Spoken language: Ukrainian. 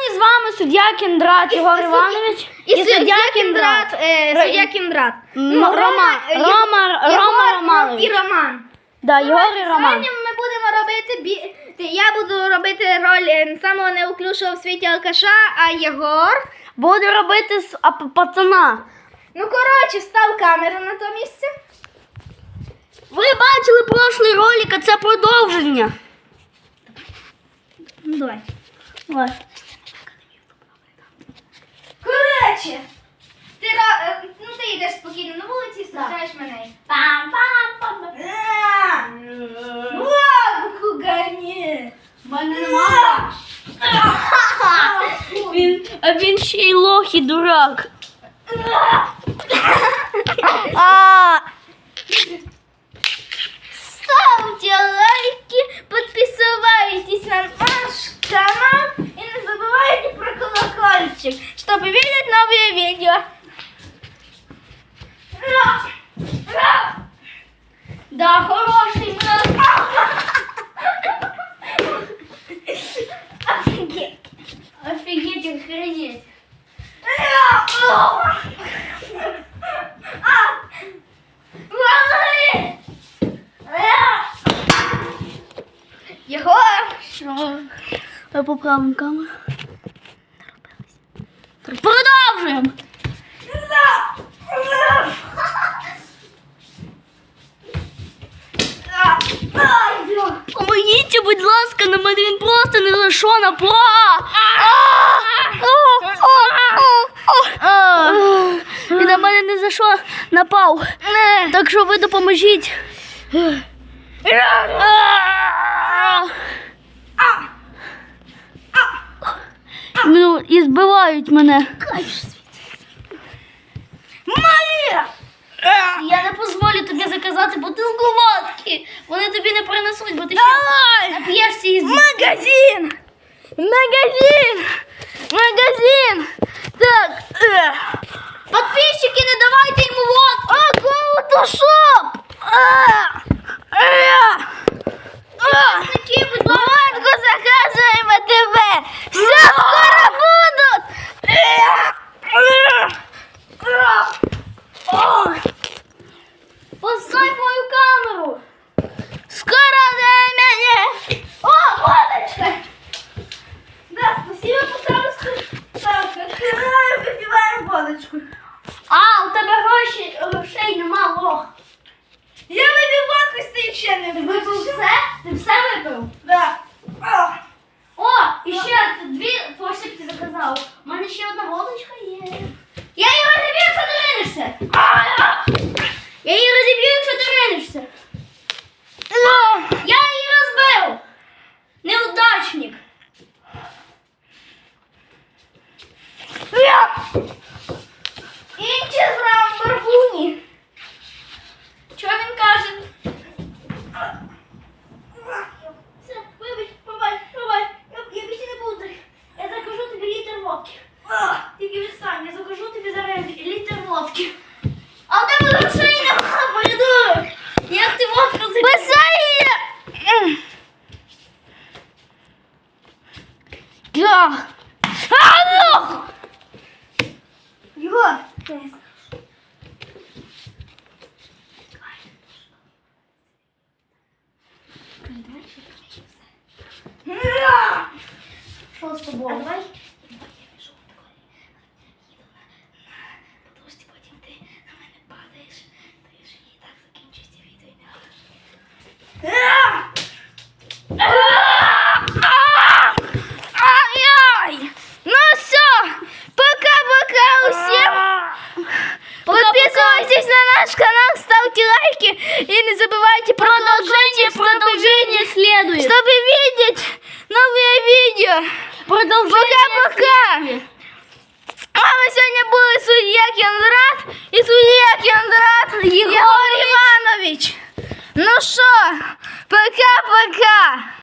сьогодні з вами суддя Кіндрат Ігор Іванович І, суддя Кіндрат. е, Суддя Кіндрат. М, Ну, Рома- е, Рома- Єгор Рома Романович. І Роман. Да, Ігор і Роман. Сьогодні ми будемо робити бі... Я буду робити роль е, самого неуклюшого в світі алкаша, а Єгор. Буду робити з а, п- пацана. Ну, коротше, став камеру на то місце. Ви бачили прошлий ролик, а це продовження. Ну, давай. Давай. Коротше, ти, ра- е, ну, ти йдеш спокійно на вулиці, зустрічаєш мене. Пам-пам-пам. А! Лапку гони! мене нема. Він, а він ще й лох і дурак. А, Ставьте лайки, подписывайтесь на наш канал колокольчик, чтобы видеть новые видео. Да, хороший Офигеть. Офигеть, охренеть. Я хорошо. По поправим камеру. Продовжуємо. Помогіть, будь ласка, на мене він просто не що напав. Він на мене не за що напав. Так що ви допоможіть. Ну, і збивають мене. Марія! Я не дозволю тобі заказати бутилку водки. Вони тобі не принесуть, бо ти Давай! ще нап'єшся і з... Магазин! Магазин! Магазин! Так. е. Подписчики, не давайте йому водку. А, go to shop! А, е. А. Водку заказуємо тебе! Все скоро будуть! Е. Е. Е. О. Поставь мою камеру. Скоро для меня! О, водочка! Да, спасибо, пожалуйста. Так, открываем, выпиваем. А, у тебе гроші, грошей нема, лох. Я випив водку, ще не Ти випив все? Ти все випив? Да. О, О, і ще дві форсик заказав. У мене ще одна водочка є. Я її розіб'ю, якщо ти ринешся. Я її розіб'ю, якщо ти ринешся. Я її розбив. Неудачник. я. Тільки відстань, я закажу тобі зараз літр водки. А в тебе грошей нема, придурок. Як ти водку закажеш? Спасай її! Я. А, ну! Егор, Що з тобою? А давай. и не забывайте про Продолжение, колокольчик, чтобы продолжение видеть, следует. чтобы видеть новые видео. Продолжение Пока-пока.